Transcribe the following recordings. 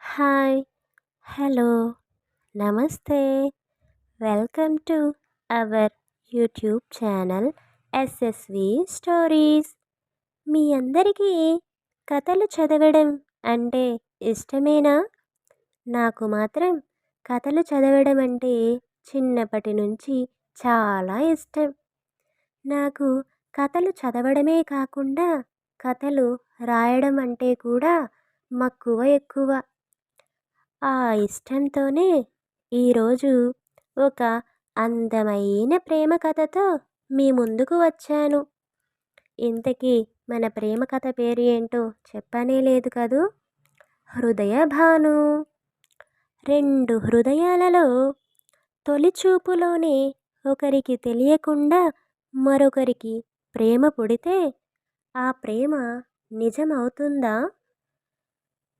Hi hello నమస్తే. Welcome to our YouTube channel SSV stories. మీ అందరికీ కథలు చదవడం అంటే ఇష్టమేనా? నాకు మాత్రం కథలు చదవడం అంటే చిన్నప్పటి నుంచి చాలా ఇష్టం. నాకు కథలు చదవడమే కాకుండా కథలు రాయడం అంటే కూడా మక్కువ ఎక్కువ. ఆ ఇష్టంతోనే ఈరోజు ఒక అందమైన ప్రేమ కథతో మీ ముందుకు వచ్చాను. ఇంతకీ మన ప్రేమ కథ పేరు ఏంటో చెప్పనే లేదు కదూ? హృదయ భాను. రెండు హృదయాలలో తొలిచూపులోనే ఒకరికి తెలియకుండా మరొకరికి ప్రేమ పుడితే ఆ ప్రేమ నిజమవుతుందా?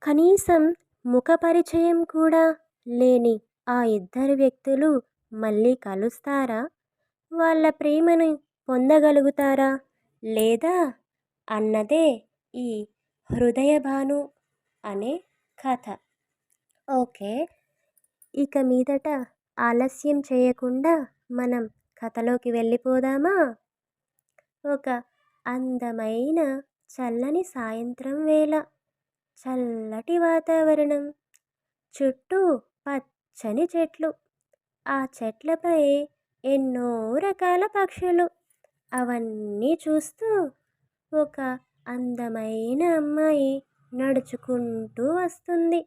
కనీసం ముఖ పరిచయం కూడా లేని ఆ ఇద్దరు వ్యక్తులు మళ్ళీ కలుస్తారా? వాళ్ళ ప్రేమను పొందగలుగుతారా? లేదా అన్నదే ఈ హృదయభాను అనే కథ. ఓకే. ఇక మీదట ఆలస్యం చేయకుండా మనం కథలోకి వెళ్ళిపోదామా? ఒక అందమైన చల్లని సాయంత్రం వేళ. చల్లటి వాతావరణం. చుట్టూ పచ్చని చెట్లు. ఆ చెట్లపై ఎన్నో రకాల పక్షులు. అవన్నీ చూస్తూ ఒక అందమైన అమ్మాయి నడుచుకుంటూ వస్తుంది.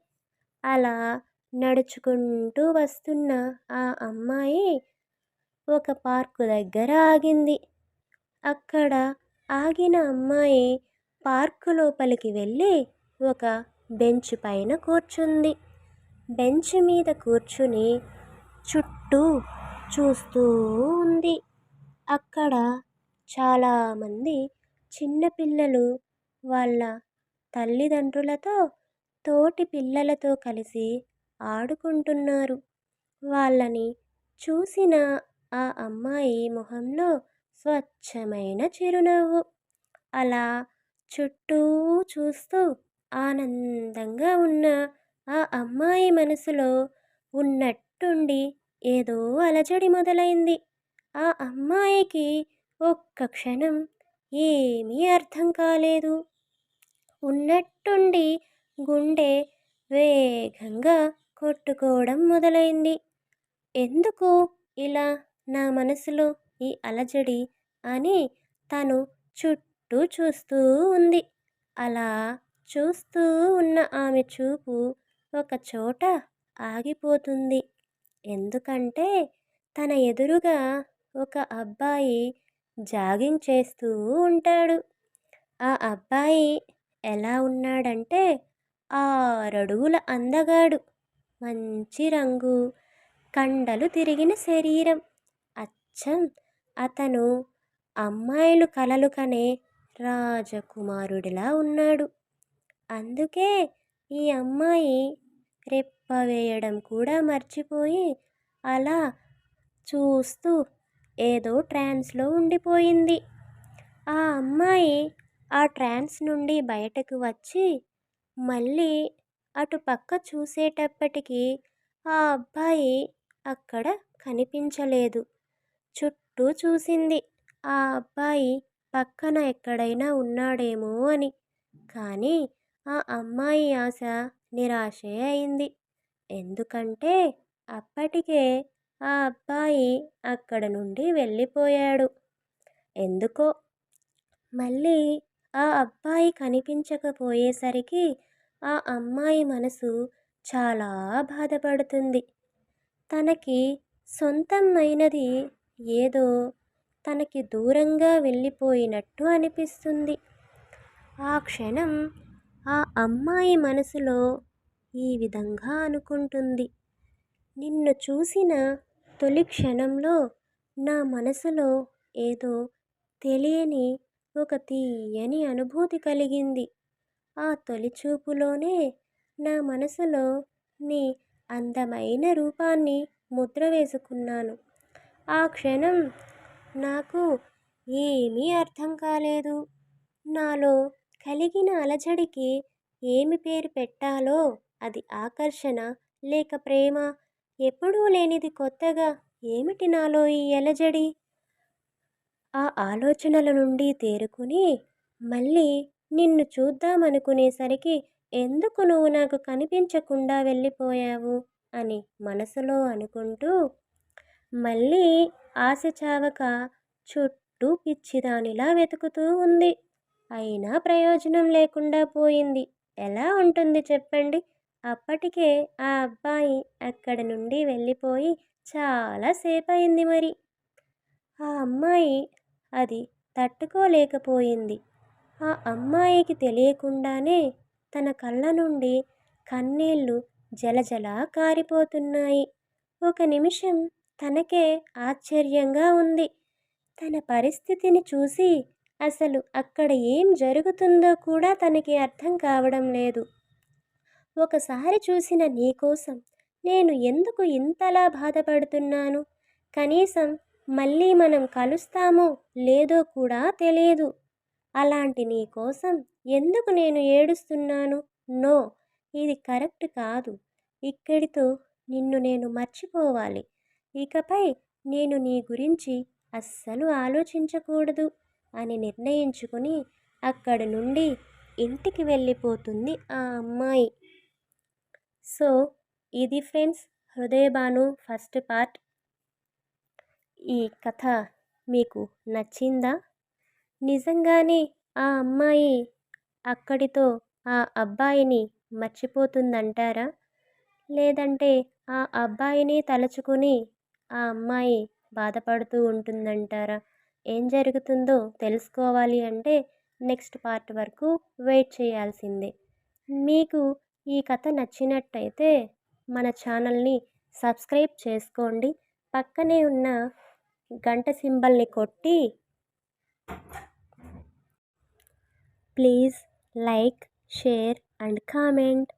అలా నడుచుకుంటూ వస్తున్న ఆ అమ్మాయి ఒక పార్కు దగ్గర ఆగింది. అక్కడ ఆగిన అమ్మాయి పార్కు లోపలికి వెళ్ళి ఒక బెంచ్ పైన కూర్చుంది. బెంచ్ మీద కూర్చుని చుట్టూ చూస్తూ ఉంది. అక్కడ చాలామంది చిన్నపిల్లలు వాళ్ళ తల్లిదండ్రులతో తోటి పిల్లలతో కలిసి ఆడుకుంటున్నారు. వాళ్ళని చూసిన ఆ అమ్మాయి మొహంలో స్వచ్ఛమైన చిరునవ్వు. అలా చుట్టూ చూస్తూ ఆనందంగా ఉన్న ఆ అమ్మాయి మనసులో ఉన్నట్టుండి ఏదో అలజడి మొదలైంది. ఆ అమ్మాయికి ఒక్క క్షణం ఏమీ అర్థం కాలేదు. ఉన్నట్టుండి గుండె వేగంగా కొట్టుకోవడం మొదలైంది. ఎందుకు ఇలా నా మనసులో ఈ అలజడి అని తను చుట్టూ చూస్తూ ఉంది. అలా చూస్తూ ఉన్న ఆమె చూపు ఒక చోట ఆగిపోతుంది. ఎందుకంటే తన ఎదురుగా ఒక అబ్బాయి జాగింగ్ చేస్తూ ఉంటాడు. ఆ అబ్బాయి ఎలా ఉన్నాడంటే ఆరడుగుల అందగాడు. మంచి రంగు కండలు తిరిగిన శరీరం. అచ్చం అతను అమ్మాయిలు కలలు కనే రాజకుమారుడిలా ఉన్నాడు. అందుకే ఈ అమ్మాయి రెప్ప వేయడం కూడా మర్చిపోయి అలా చూస్తూ ఏదో ట్రాన్స్లో ఉండిపోయింది. ఆ అమ్మాయి ఆ ట్రాన్స్ నుండి బయటకు వచ్చి మళ్ళీ అటు పక్క చూసేటప్పటికీ ఆ అబ్బాయి అక్కడ కనిపించలేదు. చుట్టూ చూసింది. ఆ అబ్బాయి పక్కన ఎక్కడైనా ఉన్నాడేమో అని. కానీ ఆ అమ్మాయి ఆశ నిరాశే అయింది. ఎందుకంటే అప్పటికే ఆ అబ్బాయి అక్కడ నుండి వెళ్ళిపోయాడు. ఎందుకో? మళ్ళీ ఆ అబ్బాయి కనిపించకపోయేసరికి ఆ అమ్మాయి మనసు చాలా బాధపడుతుంది. తనకి సొంతమైనది ఏదో తనకి దూరంగా వెళ్ళిపోయినట్టు అనిపిస్తుంది. ఆ క్షణం ఆ అమ్మాయి మనసులో ఈ విధంగా అనుకుంటుంది. నిన్ను చూసిన తొలి క్షణంలో నా మనసులో ఏదో తెలియని ఒక తీయని అనుభూతి కలిగింది. ఆ తొలి చూపులోనే నా మనసులో నీ అందమైన రూపాన్ని ముద్ర వేసుకున్నాను. ఆ క్షణం నాకు ఏమీ అర్థం కాలేదు. నాలో కలిగిన అలజడికి ఏమి పేరు పెట్టాలో అది ఆకర్షణ లేక ప్రేమ. ఎప్పుడూ లేనిది కొత్తగా ఏమిటి నాలో ఈ ఎలజడి ఆ ఆలోచనల నుండి తేరుకుని మళ్ళీ నిన్ను చూద్దామనుకునేసరికి ఎందుకు నువ్వు నాకు కనిపించకుండా వెళ్ళిపోయావు అని మనసులో అనుకుంటూ మళ్ళీ ఆశ చావక చుట్టూ పిచ్చిదానిలా వెతుకుతూ ఉంది. అయినా ప్రయోజనం లేకుండా పోయింది. ఎలా ఉంటుంది చెప్పండి? అప్పటికే ఆ అబ్బాయి అక్కడ నుండి వెళ్ళిపోయి చాలాసేపు అయింది మరి. ఆ అమ్మాయి అది తట్టుకోలేకపోయింది. ఆ అమ్మాయికి తెలియకుండానే తన కళ్ళ నుండి కన్నీళ్ళు జలజలా కారిపోతున్నాయి. ఒక నిమిషం తనకే ఆశ్చర్యంగా ఉంది. తన పరిస్థితిని చూసి అసలు అక్కడ ఏం జరుగుతుందో కూడా తనకి అర్థం కావడం లేదు. ఒకసారి చూసిన నీకోసం నేను ఎందుకు ఇంతలా బాధపడుతున్నాను? కనీసం మళ్ళీ మనం కలుస్తామో లేదో కూడా తెలియదు అలాంటి నీ కోసం ఎందుకు నేను ఏడుస్తున్నాను? నో ఇది కరెక్ట్ కాదు. ఇక్కడితో నిన్ను నేను మర్చిపోవాలి. ఇకపై నేను నీ గురించి అస్సలు ఆలోచించకూడదు. అని నిర్ణయించుకుని అక్కడి నుండి ఇంటికి వెళ్ళిపోతుంది ఆ అమ్మాయి. సో ఇది ఫ్రెండ్స్ హృదయబాను ఫస్ట్ పార్ట్. ఈ కథ మీకు నచ్చిందా? నిజంగానే ఆ అమ్మాయి అక్కడితో ఆ అబ్బాయిని మర్చిపోతుందంటారా? లేదంటే ఆ అబ్బాయిని తలుచుకుని ఆ అమ్మాయి బాధపడుతూ ఉంటుందంటారా? ఏం జరుగుతుందో తెలుసుకోవాలి అంటే నెక్స్ట్ పార్ట్ వరకు వెయిట్ చేయాల్సిందే. మీకు ఈ కథ నచ్చినట్టయితే మన ఛానల్ని సబ్స్క్రైబ్ చేసుకోండి. పక్కనే ఉన్న గంట సింబల్ని కొట్టి please like share and comment.